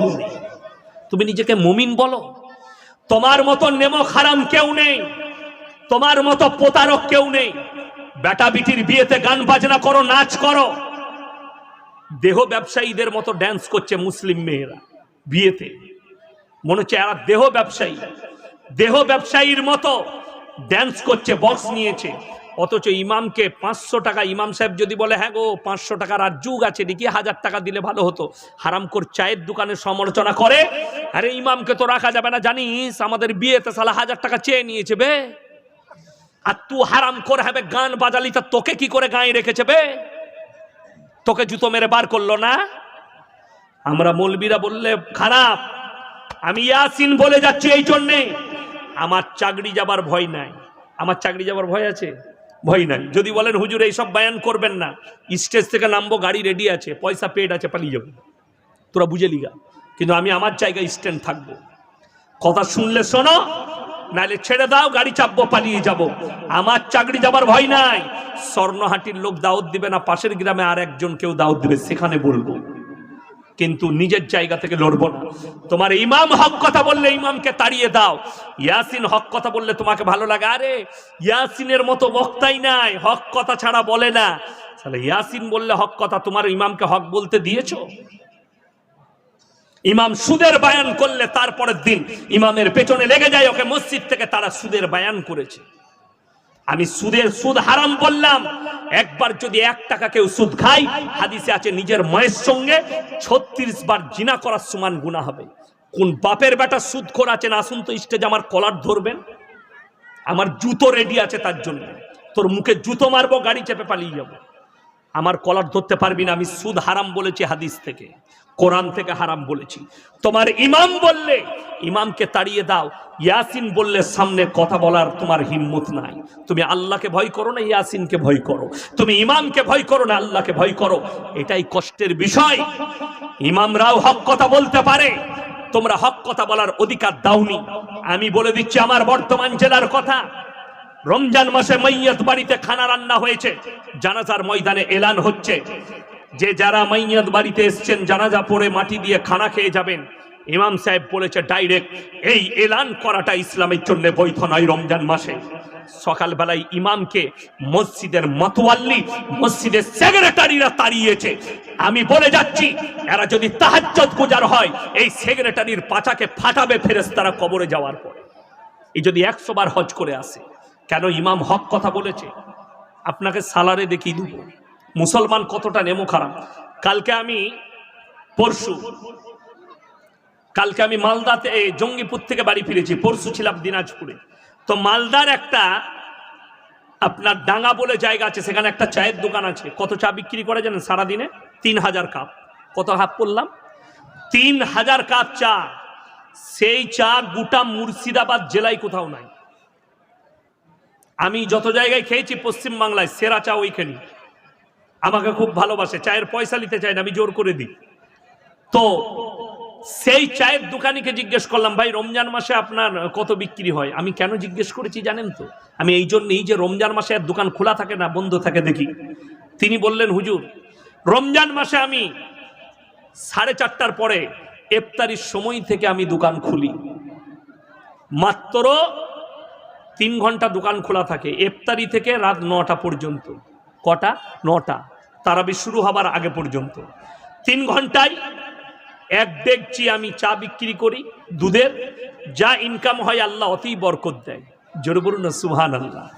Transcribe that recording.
শুরু নেই তুমি নিজেকে মুমিন বলো। তোমার মতো নেমো খারাম কেউ নেই। তোমার মতো প্রতারক কেউ নেই। বেটা বিটির বিয়েতে গান বাজনা করো, নাচ করো। দেহ ব্যবসায়ীদের মতো ড্যান্স করছে মুসলিম মেয়েরা বিয়েতে। মনে হচ্ছে এরা দেহ ব্যবসায়ী। দেহ ব্যবসায়ীর মতো ড্যান্স করছে বক্স নিয়েছে। অথচ ইমামকে পাঁচশো টাকা, ইমাম সাহেব যদি বলে হ্যাঁ গো, পাঁচশো টাকার আর যুগ আছে নাকি হাজার টাকা দিলে ভালো হতো। হারামকোর চায়ের দোকানে সমালোচনা করে, আরে ইমামকে তো রাখা যাবে না, জানিস, আমাদের বিয়েতে সালা হাজার টাকা চেয়ে নিয়েছে বে। আর তু হারাম করে হবে গান বাজালি, তা তোকে কি করে গায়ে রেখেছে বে? তোকে জুতো মেরে বার করল না? আমরা মলবিরা বললে, খারাপ, আমি ইয়াসিন বলে যাচ্ছি এই জন্যে। আমার চাকরি যাবার ভয় নাই। আমার চাকরি যাবার ভয় আছে? ভয় নাই। যদি বলেন, হুজুর, এইসব বায়ান করবেন না। স্টেজ থেকে নামবো, গাড়ি রেডি আছে, পয়সা পেড আছে, পালিয়ে যাব। তোরা বুঝে লিগা কিন্তু আমি আমার জায়গায় স্ট্যান্ড থাকব। কথা শুনলে শোনো, নাহলে ছেড়ে দাও, গাড়ি চাপবো, পালিয়ে যাব। আমার চাকরি যাবার ভয় নাই। স্বর্ণহাটির লোক দাওয়াত দিবে না, পাশের গ্রামে আর একজন কেউ দাওয়াত দিবে, সেখানে বলব। কিন্তু নিজের জায়গা থেকে লড়বো না। তোমার ইমাম হক কথা বললে ইমামকে তাড়িয়ে দাও। ইয়াসিন হক কথা বললে তোমাকে ভালো লাগে। আরে, ইয়াসিনের মতো বক্তাই নাই, হক কথা ছাড়া বলে না। তাহলে ইয়াসিন বললে হক কথা, তোমার ইমামকে হক বলতে দিয়েছ? ইমাম সুদের বায়ান করলে তারপরের দিন ইমামের পেছনে লেগে যায়, ওকে মসজিদ থেকে তারা সুদের বায়ান করেছে। আমি সুদের সুদ হারাম বললাম। একবার যদি এক টাকা কেউ সুদ খাই হাদিসে আছে নিজের মায়ের সঙ্গে ছত্রিশ বার জিনা করার সমান গুণা হবে। কোন বাপের বেটা সুদ খোর আছেন আসুন তো স্টেজ আমার কলার ধরবেন। আমার জুতো রেডি আছে তার জন্য। তোর মুখে জুতো মারবো, গাড়ি চেপে পালিয়ে যাব। আমার কলার ধরতে পারবি না, আমি সুদ হারাম বলেছি হাদিস থেকে, কোরআন থেকে হারাম বলেছি। তোমার ইমাম বললে, ইমামকে তাড়িয়ে দাও, ইয়াসিন বললে সামনে কথা বলার তোমার হিম্মত নাই। তুমি আল্লাহকে ভয় করো না, ইয়াসিনকে ভয় করো। তুমি ইমামকে ভয় করো না, আল্লাহকে ভয় করো। এটাই কষ্টের বিষয়। ইমামরাও হক কথা বলতে পারে, তোমরা হক কথা বলার অধিকার দাওনি। আমি বলে দিচ্ছি, আমার বর্তমান জেলার কথা রমজান মাসে মাইয়াত বাড়িতে খানা রান্না হয়েছে, জানাজার ময়দানে এলান হচ্ছে। যে যারা মাইয়াত বাড়িতে এসছেন, জানাজা পড়ে মাটি দিয়ে খানা খেয়ে যাবেন। ইমাম সাহেব বলেছে, ডাইরেক্ট এই এলান করাটা ইসলামের জন্য বৈধ নয় রমজান মাসে। সকালবেলায় ইমামকে মসজিদের মতোয়াল্লি, মসজিদের সেক্রেটারিরা তাড়িয়েছে। আমি বলে যাচ্ছি, এরা যদি তাহাজ্জত গুজার হয়, এই সেক্রেটারির পাচাকে ফাটাবে ফেরেস্তারা কবরে যাওয়ার পর। এই যদি একশো বার হজ করে আসে কেন ইমাম হক কথা বলেছে? আপনাকে সালারে দেখিয়ে দেব। মুসলমান কতটা নেমো খারাপ। কালকে আমি পরশু, কালকে আমি মালদাতে জঙ্গিপুর থেকে বাড়ি ফিরেছি। পরশু ছিলাম দিনাজপুরে। তো মালদার একটা আপনার ডাঙ্গা বলে জায়গা আছে, সেখানে একটা চায়ের দোকান আছে। কত চা বিক্রি করে জানেন সারাদিনে? তিন হাজার কাপ। কত হাফ করলাম তিন হাজার কাপ চা। সেই চা গোটা মুর্শিদাবাদ জেলায় কোথাও নাই। আমি যত জায়গায় খেয়েছি পশ্চিম বাংলায়, সেরা চা ওইখানে আমাকে খুব ভালোবাসে, চায়ের পয়সা নিতে চায় না, আমি জোর করে দিই। তো সেই চায়ের দোকানিকে জিজ্ঞেস করলাম, ভাই, রমজান মাসে আপনার কত বিক্রি হয়? আমি কেন জিজ্ঞেস করেছি জানেন তো? আমি এই জন্যই যে রমজান মাসে আর দোকান খোলা থাকে না, বন্ধ থাকে দেখি। তিনি বললেন, হুজুর, রমজান মাসে আমি সাড়ে চারটার পরে, ইফতারির সময় থেকে আমি দোকান খুলি। মাত্র তিন ঘণ্টা দোকান খোলা থাকে, এফতারি থেকে রাত নটা পর্যন্ত। কটা? নটা। তারাবি শুরু হবার আগে পর্যন্ত। তিন ঘন্টায় এক দেখছি আমি চা বিক্রি করি, দুধের। যা ইনকাম হয় আল্লাহ অতি বরকত দেয়। জোর বলুন সুহান আল্লাহ